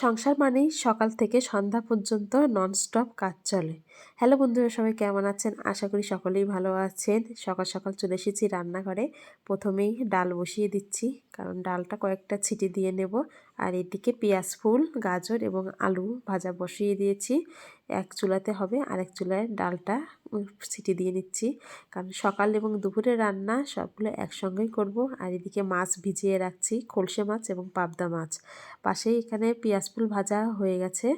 সংসার মানেই সকাল থেকে সন্ধ্যা পর্যন্ত ননস্টপ কাজ চলে। হ্যালো বন্ধুরা, সবাই কেমন আছেন? আশা করি সকলেই ভালো আছেন। সকাল সকাল চলে এসেছি রান্নাঘরে। প্রথমেই ডাল বসিয়ে দিচ্ছি, কারণ ডালটা কয়েকটা ছিটি দিয়ে নেব। আর এদিকে পেঁয়াজ, ফুল, গাজর এবং আলু ভাজা বসিয়ে দিয়েছি। এক চুলাতে হবে, আরেক চুলায় ডালটা সিটি দিয়ে নিচ্ছি। কারণ সকাল এবং দুপুরে রান্না সবগুলো একসঙ্গেই করব। আর এদিকে মাছ ভিজিয়ে রাখছি, খলসে মাছ এবং পাবদা মাছ। পাশেই এখানে পেঁয়াজ ফুল ভাজা হয়ে গেছে।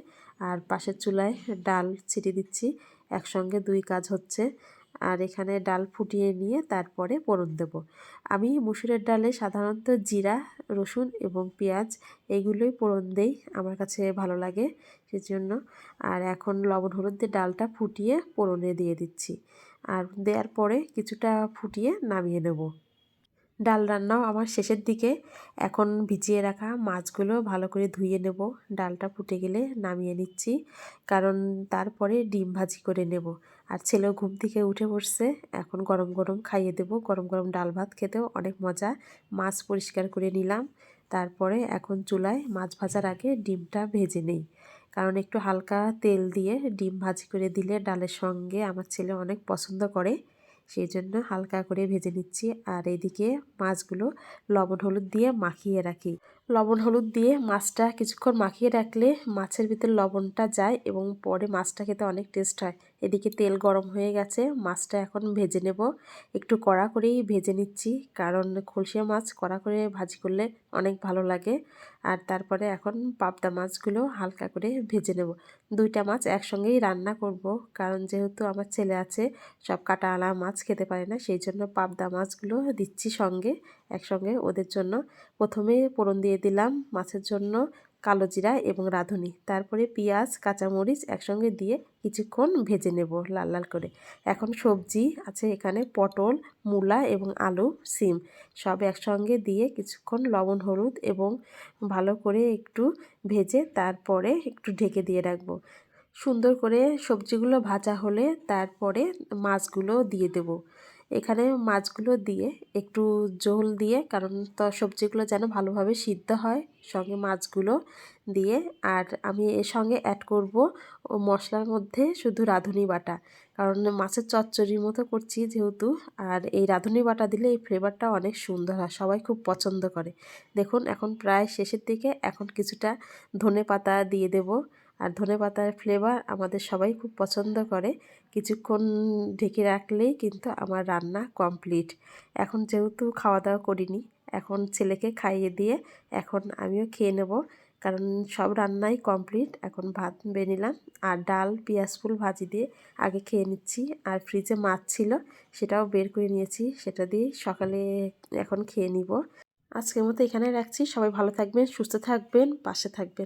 আর পাশের চুলায় ডাল ছিটি দিচ্ছি। একসঙ্গে দুই কাজ হচ্ছে। আর এখানে ডাল ফুটিয়ে নিয়ে তারপরে পোড়ন দেব। আমি মুসুরের ডালে সাধারণত জিরা, রসুন এবং পেঁয়াজ এইগুলোই পোড়ন দেই, আমার কাছে ভালো লাগে সেজন্য। আর এখন লবণ হলুদ দিয়ে ডালটা ফুটিয়ে পোড়নে দিয়ে দিচ্ছি। আর দেওয়ার পরে কিছুটা ফুটিয়ে নামিয়ে নেব। ডাল রান্নাও আমার শেষের দিকে। এখন ভিজিয়ে রাখা মাছগুলো ভালো করে ধুয়ে নেব। ডালটা ফুটে গেলে নামিয়ে নিচ্ছি। কারণ তারপরে ডিম ভাজি করে নেব। আর ছেলেও ঘুম থেকে উঠে পড়ছে এখন গরম গরম খাইয়ে দেব। গরম গরম ডাল ভাত খেতেও অনেক মজা। মাছ পরিষ্কার করে নিলাম। তারপরে এখন চুলায় মাছ ভাজার আগে ডিমটা ভেজে নেই। কারণ একটু হালকা তেল দিয়ে ডিম ভাজি করে দিলে ডালের সঙ্গে আমার ছেলে অনেক পছন্দ করে। সেই জন্য হালকা করে ভেজে নিচ্ছি। আর এদিকে মাছগুলো লবণ হলুদ দিয়ে মাখিয়ে রাখি। লবণ হলুদ দিয়ে মাছটা কিছুক্ষণ মাখিয়ে রাখলে মাছের ভিতর লবণটা যায় এবং পরে মাছটা খেতে অনেক টেস্ট হয়। এদিকে তেল গরম হয়ে গেছে, মাছটা এখন ভেজে নেব। একটু কড়া করেই ভেজে নিচ্ছি, কারণ খলসিয়া মাছ কড়া করে ভাজি করলে অনেক ভালো লাগে। আর তারপরে এখন পাবদা মাছগুলো হালকা করে ভেজে নেব। দুইটা মাছ একসঙ্গেই রান্না করব, কারণ যেহেতু আমার ছেলে আছে, সব কাটা আলা মাছ খেতে পারে না, সেই জন্য পাবদা মাছগুলো দিচ্ছি সঙ্গে। একসঙ্গে ওদের জন্য প্রথমে পোড়ন দিয়ে দিলাম মাছের জন্য কালো জিরা এবং রাঁধুনি। তারপরে পেঁয়াজ, কাঁচামরিচ একসঙ্গে দিয়ে কিছুক্ষণ ভেজে নেব লাল লাল করে। এখন সবজি আছে এখানে পটল, মূলা এবং আলু, সিম। সব একসঙ্গে দিয়ে কিছুক্ষণ লবণ, হলুদ এবং ভালো করে একটু ভেজে তারপরে একটু ঢেকে দিয়ে রাখব। সুন্দর করে সবজিগুলো ভাজা হলে তারপরে মাছগুলো দিয়ে দেব। এখানে মাছগুলো দিয়ে একটু জল দিয়ে, কারণ তো, সবজিগুলো যেন ভালোভাবে সিদ্ধ হয়, সঙ্গে মাছগুলো দিয়ে। আর আমি এর সঙ্গে অ্যাড করব মশলার মধ্যে শুধু রাঁধুনি বাটা, কারণ মাছের চচ্চড়ির মতো করছি যেহেতু। আর এই রাঁধুনি বাটা দিলে এই ফ্লেভারটা অনেক সুন্দর হয়, সবাই খুব পছন্দ করে। দেখুন, এখন প্রায় শেষের দিকে, এখন কিছুটা ধনে পাতা দিয়ে দেব। আর ধনে পাতার ফ্লেভার আমাদের সবাই খুব পছন্দ করে। কিছুক্ষণ ঢেকে রাখলেই কিন্তু আমার রান্না কমপ্লিট এখন যেহেতু খাওয়া দাওয়া করিনি, এখন ছেলেকে খাইয়ে দিয়ে এখন আমিও খেয়ে নেব। কারণ সব রান্নাই কমপ্লিট এখন ভাত বেয়ে নিলাম আর ডাল, পেঁয়াজ ফুল ভাজি দিয়ে আগে খেয়ে নিচ্ছি। আর ফ্রিজে মাছ ছিল, সেটাও বের করে নিয়েছি। সেটা দিয়ে সকালে এখন খেয়ে নিব। আজকের মতো এখানে রাখছি। সবাই ভালো থাকবেন, সুস্থ থাকবেন, পাশে থাকবেন।